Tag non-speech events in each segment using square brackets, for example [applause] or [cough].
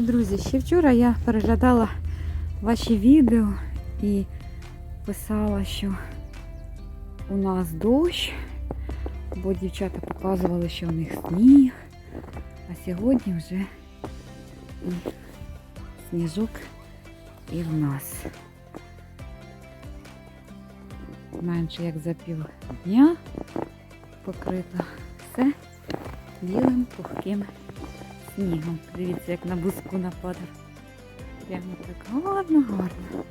Друзі, ще вчора я переглядала ваші відео і писала, що у нас дощ, бо дівчата показували, що у них сніг, а сьогодні вже і сніжок і в нас. Менше як за пів дня покрито все білим пухким снігом. Дивіться, як на буску нападав. Прямо так гарно, гарно.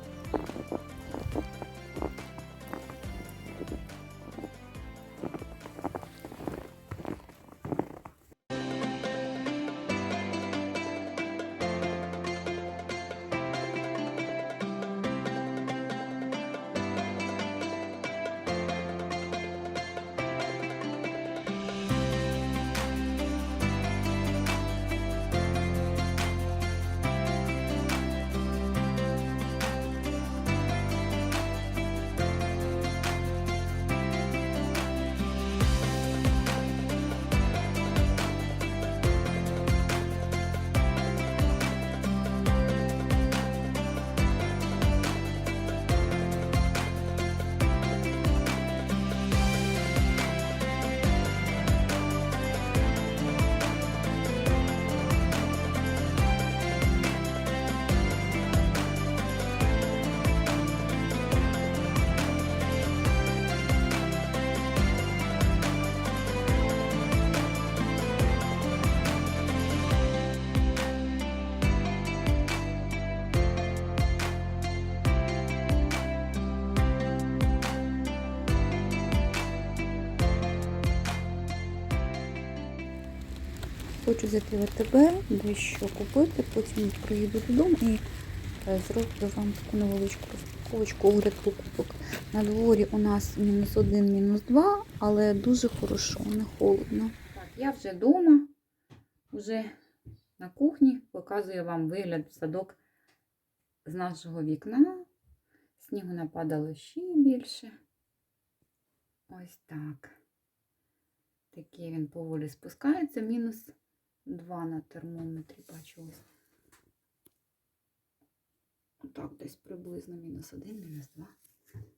Хочу зайти в АТБ, дещо купити, потім приїду додому і е, зроблю вам таку невеличку розпаковочку огляд покупок. На дворі у нас мінус один, мінус два, але дуже хорошо, не холодно. Так, я вже вдома, вже на кухні, показую вам вигляд в садок з нашого вікна. Снігу нападало ще більше. Ось так. Такий він поволі спускається, мінус 2 на термометрі бачу ось. Отак, десь приблизно мінус 1, мінус 2.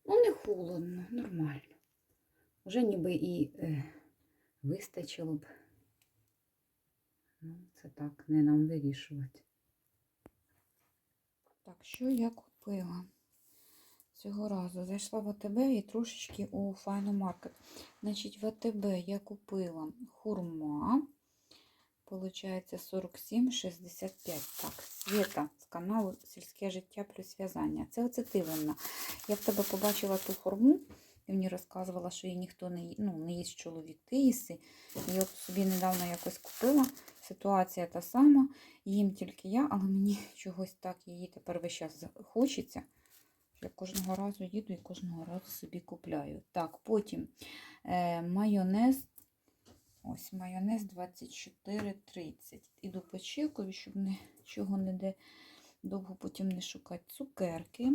Ну, не холодно, нормально. Уже ніби і е, вистачило б. Ну, це так, не нам вирішувати. Так, що я купила? Цього разу зайшла в АТБ і трошечки у Market. Значить, в АТБ я купила хурма. Получається 47,65. Так, Света з каналу Сільське життя плюс в'язання. Це оце ти винна. Я в тебе побачила ту хурму. Ти мені розказувала, що її ніхто не, ї- ну, не їсть чоловік, ти їси. І от собі недавно якось купила. Ситуація та сама. Їм тільки я, але мені [laughs] чогось так її тепер весь час хочеться. Я кожного разу їду і кожного разу собі купляю. Так, потім е, майонез. Ось майонез 24,30. Іду по чекові, щоб нічого не де довго потім не шукати. Цукерки.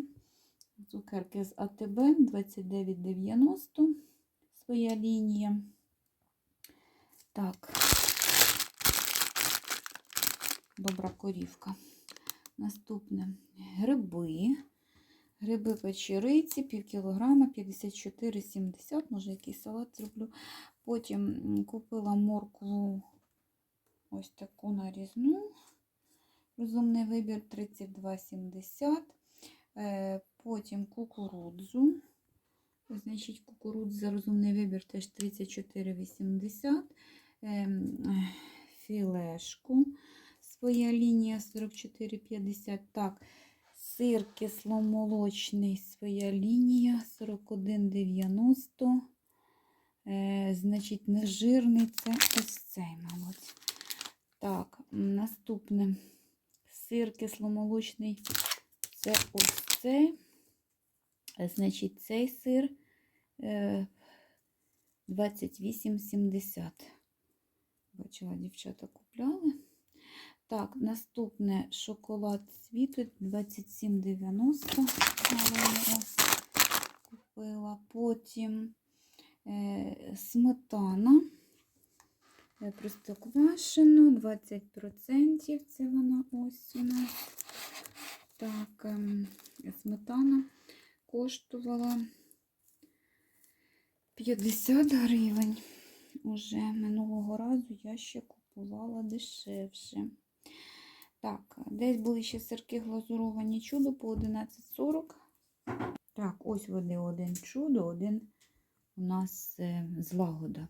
Цукерки з АТБ 29,90. Своя лінія. Так. Добра корівка. Наступне гриби. Гриби печериці, пів кілограма, 54,70. Може, якийсь салат зроблю. Потім купила моркву ось таку нарізну. Розумний вибір 32,70. Е, Потім кукурудзу. Значить, кукурудза розумний вибір теж 34,80. Ем, Філешку. Своя лінія 44,50. Так, сир кисломолочний, своя лінія 41,90. Е, значить, нежирний це ось цей, мабуть. Так, наступне сир кисломолочний це ось цей. Е, Значить, цей сир е, 28,70. Бачила, дівчата купляли. Так, наступне шоколад світу 27,90. Купила. Потім е, сметана Е, Простоквашино, 20%. Це вона ось у нас. Так, ем, сметана коштувала 50 гривень. Уже минулого разу я ще купувала дешевше. Так, десь були ще сирки глазуровані чудо по 11,40. Так, ось вони один чудо, один у нас е, злагода.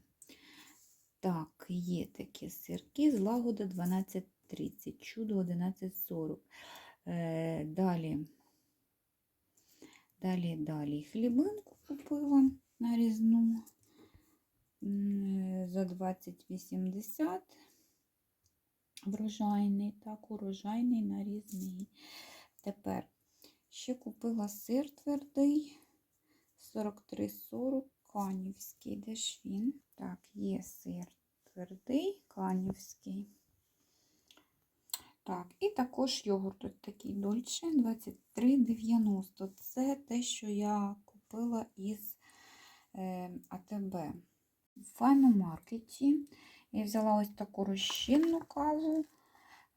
Так, є такі сирки, злагода 12,30, чудо 11,40. Е, далі, далі, далі. Хлібинку купила нарізну м, е, за 20,80. Врожайний, так, урожайний нарізний. Тепер ще купила сир твердий 43,40 канівський. Де ж він? Так, є сир твердий канівський. Так, і також йогурт ось такий дольше 23,90. Це те, що я купила із е, АТБ. В файномаркеті я взяла ось таку розчинну каву.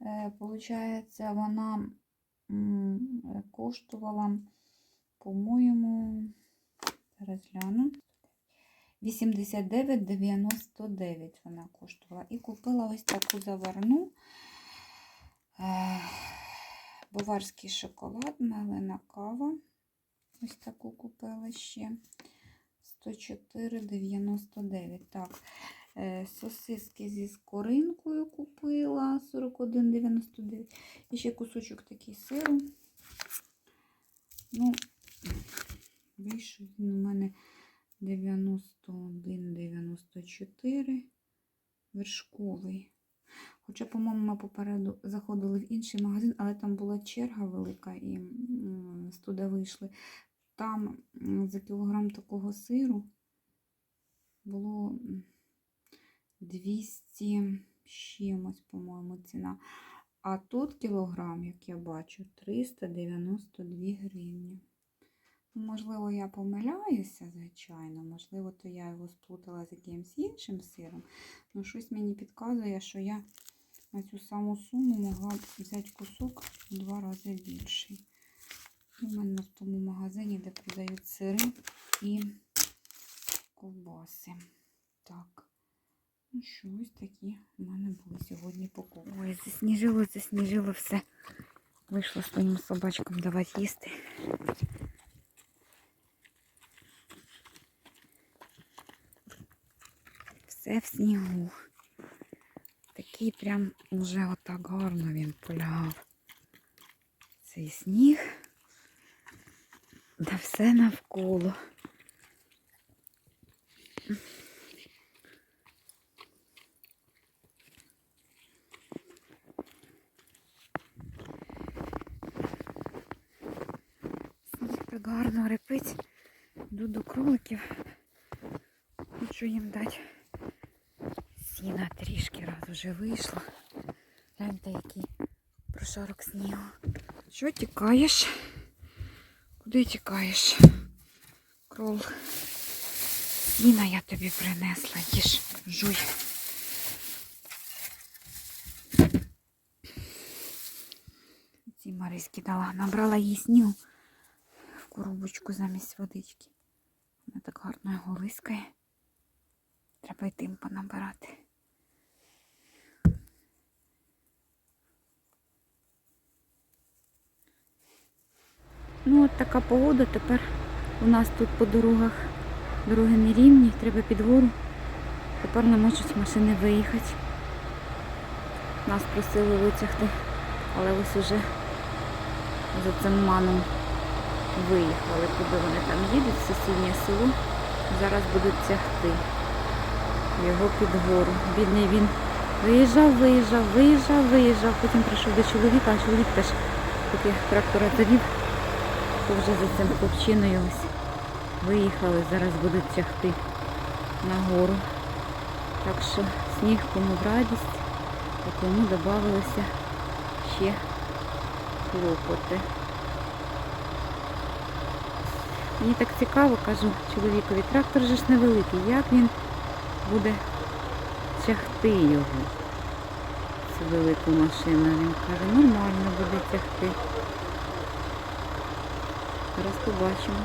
Е, Получається, вона коштувала, по-моєму, зараз гляну. 89,99 вона коштувала. І купила ось таку заварну е, баварський шоколад, мелена кава. Ось таку купила ще 104,99. Так, е, сосиски зі скоринкою купила 41,99. І ще кусочок такий сиру. Ну, вийшов він у мене 91,94 вершковий. Хоча, по-моєму, ми попереду заходили в інший магазин, але там була черга велика і з туди вийшли. Там за кілограм такого сиру було м, 200 чимось, по-моєму, ціна. А тут кілограм, як я бачу, 392 гривні. Можливо, я помиляюся, звичайно. Можливо, то я його сплутала з якимось іншим сиром. Ну, щось мені підказує, що я на цю саму суму могла б взяти кусок в два рази більший. Іменно в тому магазині, де продають сири і ковбаси. Так. Ну що, ось такі в мене були сьогодні покупки. Ой, засніжило, засніжило все. Вийшла своїм собачкам давати їсти. Все в снігу. Такий прям уже отак гарно він полягав. Цей сніг. Да все навколо. Так гарно репить. Йду до кроликів. Хочу їм дати раз вийшло. Гляньте, який прошарок снігу. Що тікаєш? Куди тікаєш? Крол. Сіна я тобі принесла, їж, жуй. Ці Мариськи дала. Набрала їй снігу в коробочку замість водички. Вона так гарно його лискає. Треба й тим понабирати. Ну, от така погода. Тепер у нас тут по дорогах дороги не рівні, треба під гору. Тепер не можуть машини виїхати. Нас просили витягти, але ось уже за цим маном виїхали, куди вони там їдуть, в сусіднє село. Зараз будуть тягти його під гору. Бідний він виїжджав, виїжджав, виїжджав, виїжджав. Потім прийшов до чоловіка, а чоловік теж поки трактора завів, то вже за цим хлопчиною виїхали. Зараз будуть тягти на гору. Так що сніг кому в радість, а кому додавалося ще клопоти. Мені так цікаво, кажу чоловікові, трактор же ж невеликий, як він буде тягти його. Цю велику машину. Він каже, нормально буде тягти. Зараз побачимо.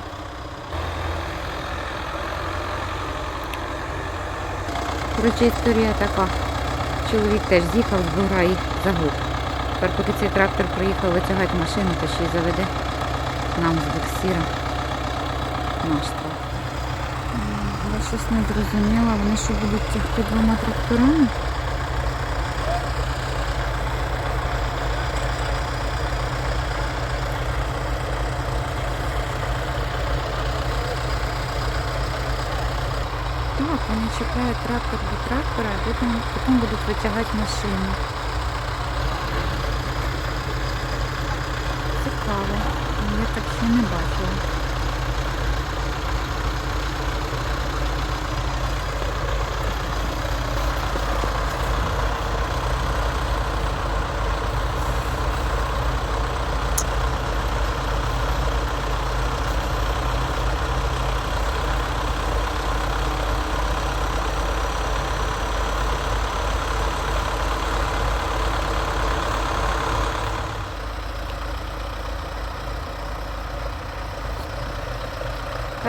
Коротше, історія така. Чоловік теж з'їхав з бугра і загуб. Тепер поки цей трактор приїхав витягати машину, то ще й заведе нам з буксира наш трактор. Я щось не зрозуміла, вони що будуть тягти двома тракторами? Чіпляють трактор до трактора, а потім, потім будуть витягати машину. Цікаво. Я так ще не бачила.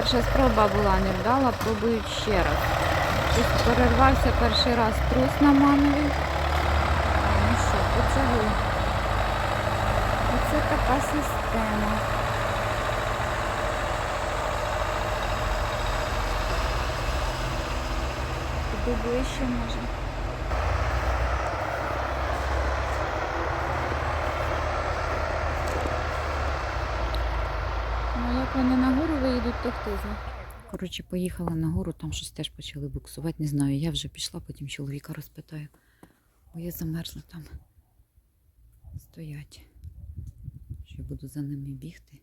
Перша спроба була невдала, пробують ще раз. Ось перервався перший раз трус на мамові. Ну що, почали. Оце така система. Туди ближче може. Ну, як вони нагору виїдуть, то хто знає. Коротше, поїхала нагору, там щось теж почали буксувати. Не знаю, я вже пішла, потім чоловіка розпитаю. Бо я замерзла там. Стоять. Що я буду за ними бігти.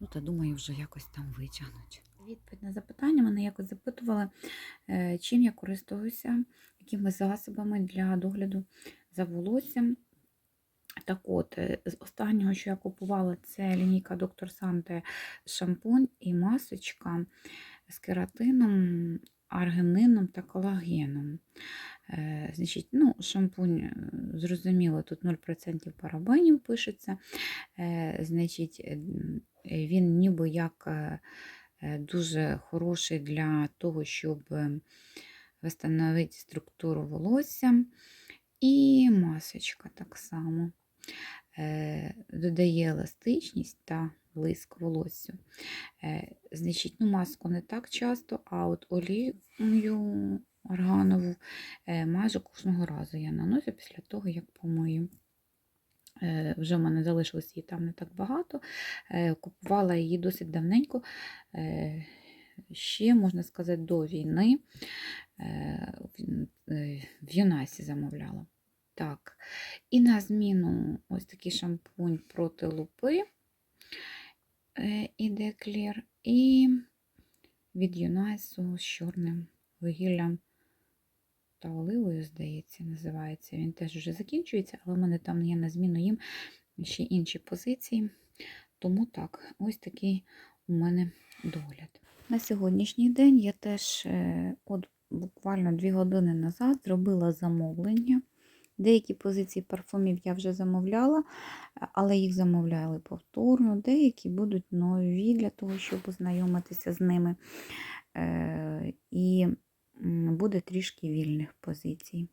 Ну, та думаю, вже якось там витягнуть. Відповідь на запитання мене якось запитували, е, чим я користуюся, якими засобами для догляду за волоссям. Так от, е, з останнього, що я купувала, це лінійка Доктор Санте шампунь і масочка з кератином, аргинином та колагеном. Е, Значить, ну, шампунь, е, зрозуміло, тут 0% парабенів пишеться. Значить, він ніби як дуже хороший для того, щоб встановити структуру волосся. І масочка так само додає еластичність та блиск волоссю. Е, Значить, ну, маску не так часто, а от олію органову е, майже кожного разу я наношу після того, як помию. Е, Вже в мене залишилось її там не так багато. Е, Купувала її досить давненько, е, ще, можна сказати, до війни е, е, в Юнасі замовляла. Так. І на зміну ось такий шампунь проти лупи е, іде клір. І від Юнайсу з чорним вугіллям та оливою, здається, називається. Він теж вже закінчується, але в мене там є на зміну їм ще інші позиції. Тому так, ось такий у мене догляд. На сьогоднішній день я теж е, от буквально 2 години назад зробила замовлення. Деякі позиції парфумів я вже замовляла, але їх замовляли повторно. Деякі будуть нові для того, щоб ознайомитися з ними. Е, І буде трішки вільних позицій.